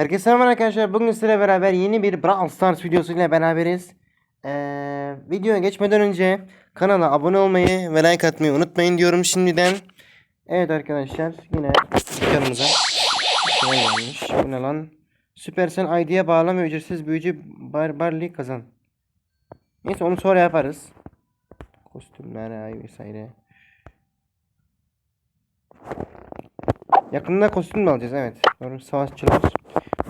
Herkese selam arkadaşlar. Bugün sizlerle beraber yeni bir Brawl Stars videosuyla beraberiz. Ee, videoya geçmeden önce kanala abone olmayı ve like atmayı unutmayın diyorum şimdiden. Evet arkadaşlar yine dükkanımıza şey gelmiş. Bu ne lan? Süpersel ID'ye bağlama ücretsiz büyücü barbarlığı kazan. Neyse onu sonra yaparız. Kostümler ay vesaire. Yakında kostüm de alacağız evet. Doğru savaşçılar.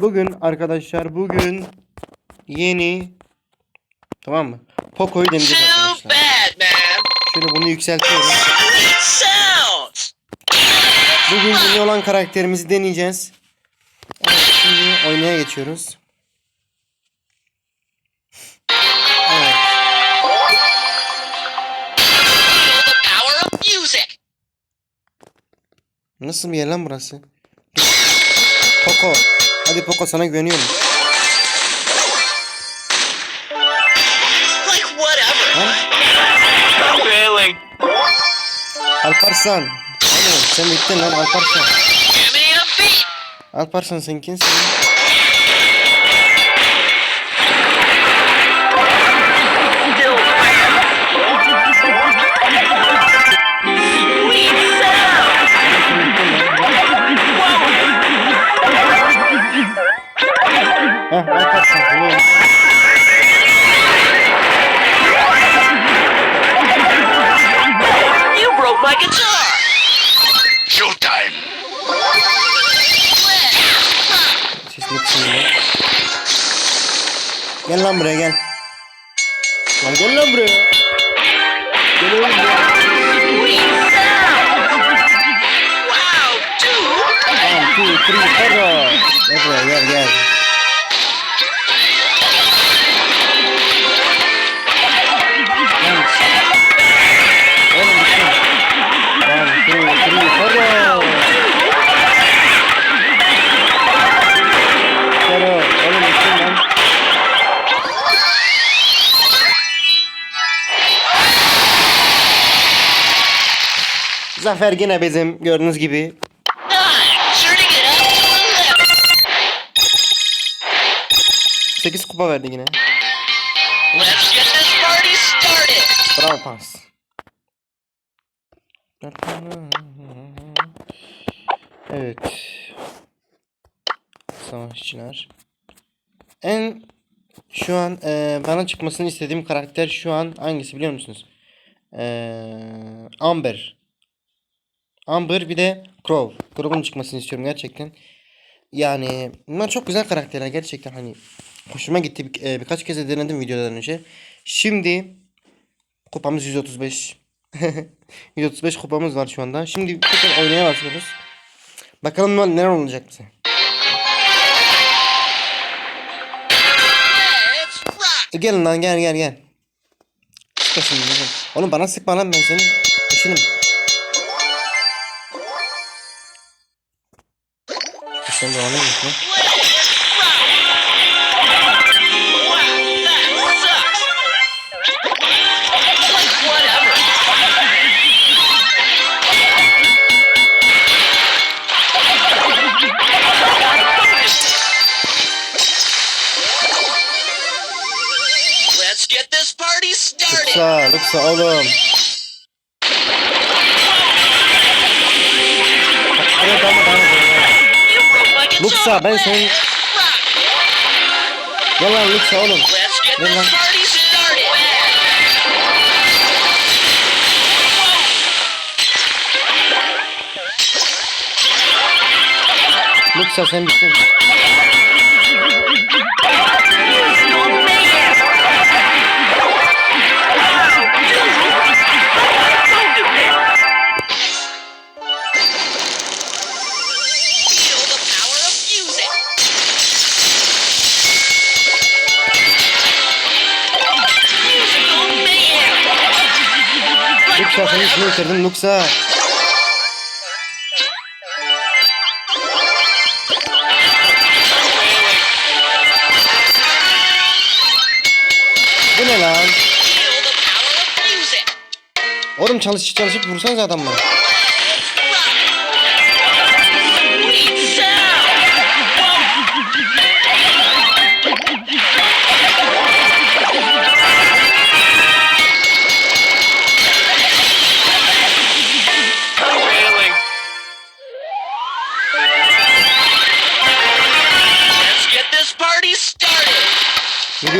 Bugün arkadaşlar bugün yeni tamam mı? Poco'yu deneyeceğiz arkadaşlar. Şöyle bunu yükseltiyorum. Bugün yeni olan karakterimizi deneyeceğiz. Evet şimdi oynaya geçiyoruz. Evet. Nasıl bir yer lan burası? Poco. Hadi Poco sana güveniyorum. Like whatever. Ha? I'm failing. Alparslan. Oğlum sen bittin lan Alparslan. Alparslan sen kimsin? Gel lan buraya gel. Lan gel lan buraya. Gel oğlum ya. Sweet sound. Wow, dude. One, two, three, four. Gel buraya gel gel. Zafer gene bizim gördüğünüz gibi. 8 kupa verdi yine. Bravo pas. Evet. Savaşçılar. En şu an e, bana çıkmasını istediğim karakter şu an hangisi biliyor musunuz? E, Amber. Amber bir de Crow. Crow'un çıkmasını istiyorum gerçekten. Yani bunlar çok güzel karakterler gerçekten hani hoşuma gitti. Bir- e, birkaç kez de denedim videodan önce. Şimdi kupamız 135. 135 kupamız var şu anda. Şimdi tekrar oynaya başlıyoruz. Bakalım ne- neler olacak bize. E, Gelin lan gel gel gel. Gel. Oğlum bana sıkma lan ben senin eşinim. Let's get this party started. Luksa ben senin... Gel lan Luksa oğlum. Gel lan. Luksa sen bittin. Senin ismini bitirdim Luksa. Bu ne lan? Oğlum çalış çalışıp vursanız adamları.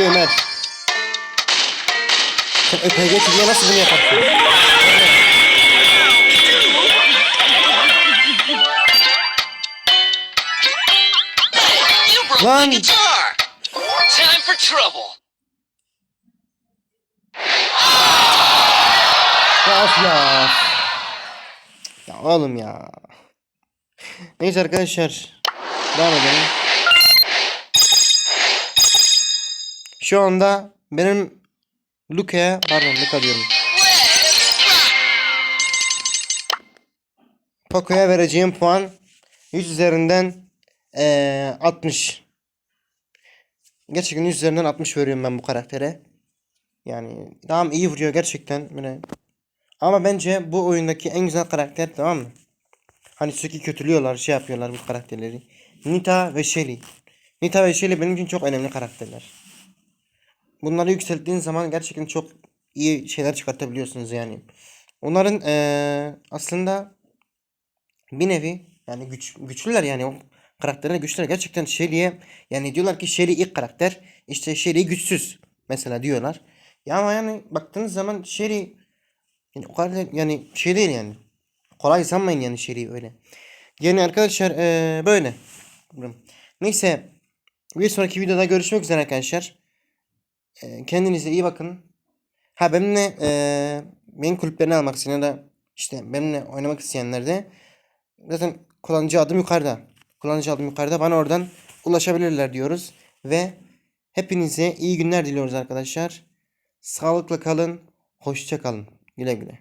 Yürü Ömer. Sen ÖPG TV'ye nasıl bunu yaparsın? Lan. Time for trouble. Of ya. Ya oğlum ya. Neyse arkadaşlar. Devam edelim. Şu anda benim Luka'ya pardon Luka diyorum. Poco'ya vereceğim puan 100 üzerinden eee 60. Gerçekten 100 üzerinden 60 veriyorum ben bu karaktere. Yani tamam iyi vuruyor gerçekten böyle. Ama bence bu oyundaki en güzel karakter tamam mı? Hani sürekli kötülüyorlar, şey yapıyorlar bu karakterleri. Nita ve Shelly. Nita ve Shelly benim için çok önemli karakterler. Bunları yükselttiğin zaman gerçekten çok iyi şeyler çıkartabiliyorsunuz yani. Onların eee, aslında bir nevi yani güç, güçlüler yani o karakterler güçlüler. Gerçekten Shelly'e yani diyorlar ki Shelly ilk karakter işte Shelly güçsüz mesela diyorlar. Ya ama yani baktığınız zaman Shelly yani o kadar yani şey değil yani. Kolay sanmayın yani Shelly'yi öyle. Yani arkadaşlar eee, böyle. Neyse bir sonraki videoda görüşmek üzere arkadaşlar. Eee, kendinize iyi bakın. Ha benimle eee benim kulüplerini almak isteyen ya da işte benimle oynamak isteyenler de zaten kullanıcı adım yukarıda. Kullanıcı adım yukarıda. Bana oradan ulaşabilirler diyoruz. Ve hepinize iyi günler diliyoruz arkadaşlar. Sağlıkla kalın. Hoşça kalın. Güle güle.